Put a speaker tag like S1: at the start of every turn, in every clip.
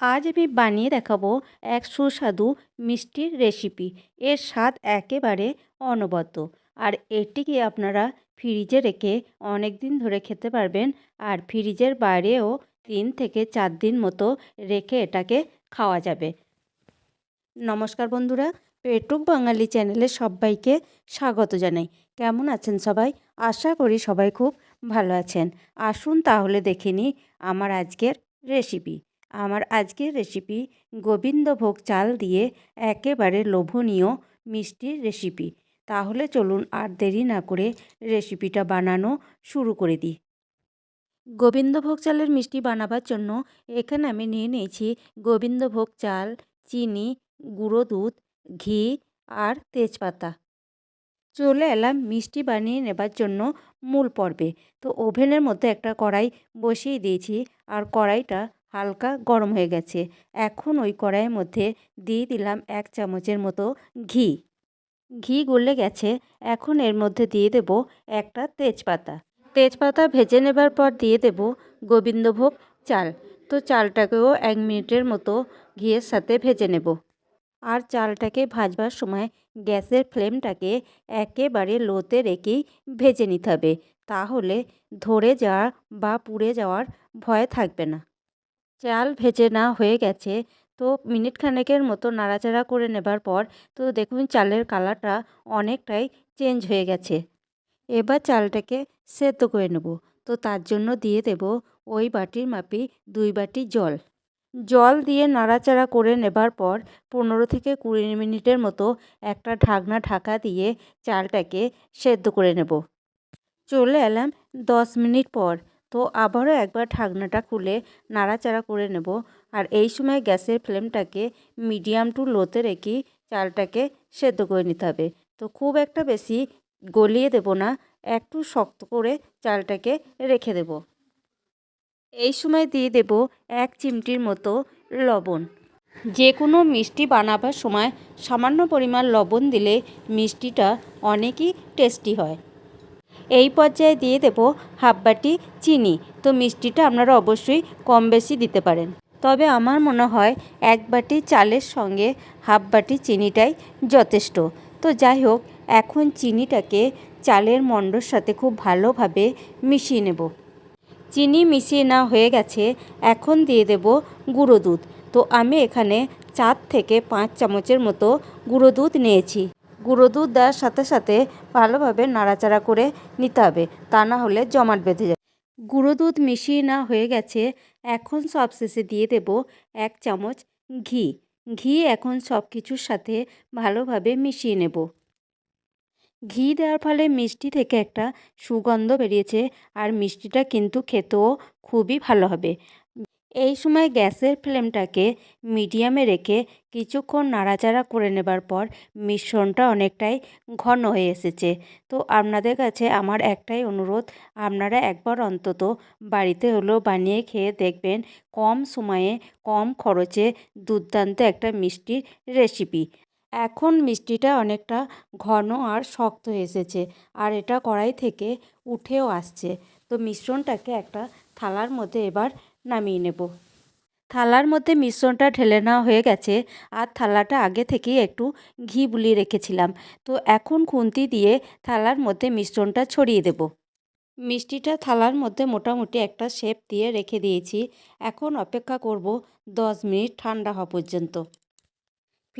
S1: আজ আমি বানিয়ে দেখাবো এক সুস্বাদু মিষ্টির রেসিপি। এর স্বাদ একেবারে অনবদ্য। আর এটিকে আপনারা ফ্রিজে রেখে অনেক দিন ধরে খেতে পারবেন। আর ফ্রিজের বাইরেও তিন থেকে চার দিন মতো রেখে এটাকে খাওয়া যাবে। নমস্কার বন্ধুরা, পেটুক বাঙালি চ্যানেলে সবাইকে স্বাগত জানাই। কেমন আছেন সবাই? আশা করি সবাই খুব ভালো আছেন। আসুন তাহলে দেখে নিই আমার আজকের রেসিপি। আমার আজকের রেসিপি গোবিন্দভোগ চাল দিয়ে একেবারে লোভনীয় মিষ্টির রেসিপি তাহলে চলুন আর দেরি না করে রেসিপিটা বানানো শুরু করে দিই। গোবিন্দভোগ চালের মিষ্টি বানাবার জন্য এখানে আমি নিয়ে নিয়েছি গোবিন্দভোগ চাল, চিনি, গুঁড়ো দুধ, ঘি আর তেজপাতা। চলে এলাম মিষ্টি বানিয়ে নেবার জন্য মূল পর্বে। তো ওভেনের মধ্যে একটা কড়াই বসিয়ে দিয়েছি আর কড়াইটা হালকা গরম হয়ে গেছে। এখন ওই কড়াইয়ের মধ্যে দিয়ে দিলাম এক চামচের মতো ঘি। ঘি গলে গেছে। এখন এর মধ্যে দিয়ে দেব একটা তেজপাতা। তেজপাতা ভেজে নেবার পর দিয়ে দেব গোবিন্দভোগ চাল। তো চালটাকেও এক মিনিটের মতো ঘিয়ের সাথে ভেজে নেব। আর চালটাকে ভাজবার সময় গ্যাসের ফ্লেমটাকে একেবারে লোতে রেখেই ভেজে নিতে হবে। তাহলে ধরে যাওয়া বা পুড়ে যাওয়ার ভয় থাকবে না। চাল ভেজে না হয়ে গেছে। তো মিনিট খানেকের মতো নাড়াচাড়া করে নেবার পর, তো দেখুন চালের কালারটা অনেকটাই চেঞ্জ হয়ে গেছে। এবার চালটাকে সেদ্ধ করে নেব। তো তার জন্য দিয়ে দেব ওই বাটির মাপি দুই বাটি জল। জল দিয়ে নাড়াচাড়া করে নেবার পর, পনেরো থেকে কুড়ি মিনিটের মতো একটা ঢাকনা ঢাকা দিয়ে চালটাকে সেদ্ধ করে নেব। চলে এলাম দশ মিনিট পর। তো আবারও একবার ঢাকনাটা খুলে নাড়াচাড়া করে নেব। আর এই সময় গ্যাসের ফ্লেমটাকে মিডিয়াম টু লোতে রেখে চালটাকে সেদ্ধ করে নিতে হবে। তো খুব একটা বেশি গলিয়ে দেব না, একটু শক্ত করে চালটাকে রেখে দেব। এই সময় দিয়ে দেব এক চিমটির মতো লবণ। যে কোনো মিষ্টি বানাবার সময় সামান্য পরিমাণ লবণ দিলে মিষ্টিটা অনেকই টেস্টি হয়। এই পর্যায়ে দিয়ে দেব হাফ বাটি চিনি। তো মিষ্টিটা আপনারা অবশ্যই কম বেশি দিতে পারেন। তবে আমার মনে হয় এক বাটি চালের সঙ্গে হাফ বাটি চিনিটাই যথেষ্ট। তো যাই হোক, এখন চিনিটাকে চালের মণ্ডর সাথে খুব ভালোভাবে মিশিয়ে নেব। চিনি মিশিয়ে না হয়ে গেছে, এখন দিয়ে দেব গুঁড়ো দুধ। তো আমি এখানে চার থেকে পাঁচ চামচের মতো গুঁড়ো দুধ নিয়েছি। গুঁড়ো দুধ দেওয়ার সাথে সাথে ভালোভাবে নাড়াচাড়া করে নিতে হবে, তা না হলে জমাট বেঁধে যাবে গুঁড়ো দুধ মিশিয়ে না হয়ে গেছে, এখন সব শেষে দিয়ে দেব এক চামচ ঘি। ঘি এখন সব কিছুর সাথে ভালোভাবে মিশিয়ে নেব। ঘি দেওয়ার ফলে মিষ্টি থেকে একটা সুগন্ধ বেরিয়েছে, আর মিষ্টিটা কিন্তু খেতেও খুবই ভালো হবে। এই সময় গ্যাসের ফ্লেমটাকে মিডিয়ামে রেখে কিছুক্ষণ নাড়াচাড়া করে নেবার পর মিশ্রণটা অনেকটাই ঘন হয়ে এসেছে। তো আপনাদের কাছে আমার একটাই অনুরোধ, আপনারা একবার অন্তত বাড়িতে হলেও বানিয়ে খেয়ে দেখবেন কম সময়ে, কম খরচে দুর্দান্ত একটা মিষ্টির রেসিপি। এখন মিষ্টিটা অনেকটা ঘন আর শক্ত হয়ে এসেছে আর এটা কড়াই থেকে উঠেও আসছে। তো মিশ্রণটাকে একটা থালার মধ্যে এবার নামিয়ে নেব। থালার মধ্যে মিশ্রণটা ঢেলে নেওয়া হয়ে গেছে, আর থালাটা আগে থেকেই একটু ঘি বুলিয়ে রেখেছিলাম। তো এখন খুন্তি দিয়ে থালার মধ্যে মিশ্রণটা ছড়িয়ে দেব। মিষ্টিটা থালার মধ্যে মোটামুটি একটা শেপ দিয়ে রেখে দিয়েছি। এখন অপেক্ষা করব দশ মিনিট ঠান্ডা হওয়া পর্যন্ত।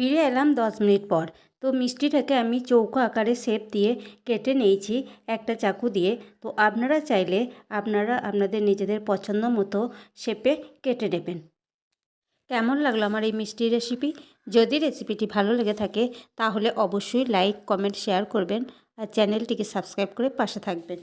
S1: ফিরে এলাম দশ মিনিট পর। তো মিষ্টিটাকে আমি চৌকো আকারে শেপ দিয়ে কেটে নিয়েছি একটা চাকু দিয়ে। তো আপনারা চাইলে আপনারা আপনাদের নিজেদের পছন্দ মতো শেপে কেটে নেবেন। কেমন লাগল আমার এই মিষ্টি রেসিপি যদি রেসিপিটি ভালো লেগে থাকে, তাহলে অবশ্যই লাইক কমেন্ট শেয়ার করবেন আর চ্যানেলটিকে সাবস্ক্রাইব করে পাশে থাকবেন।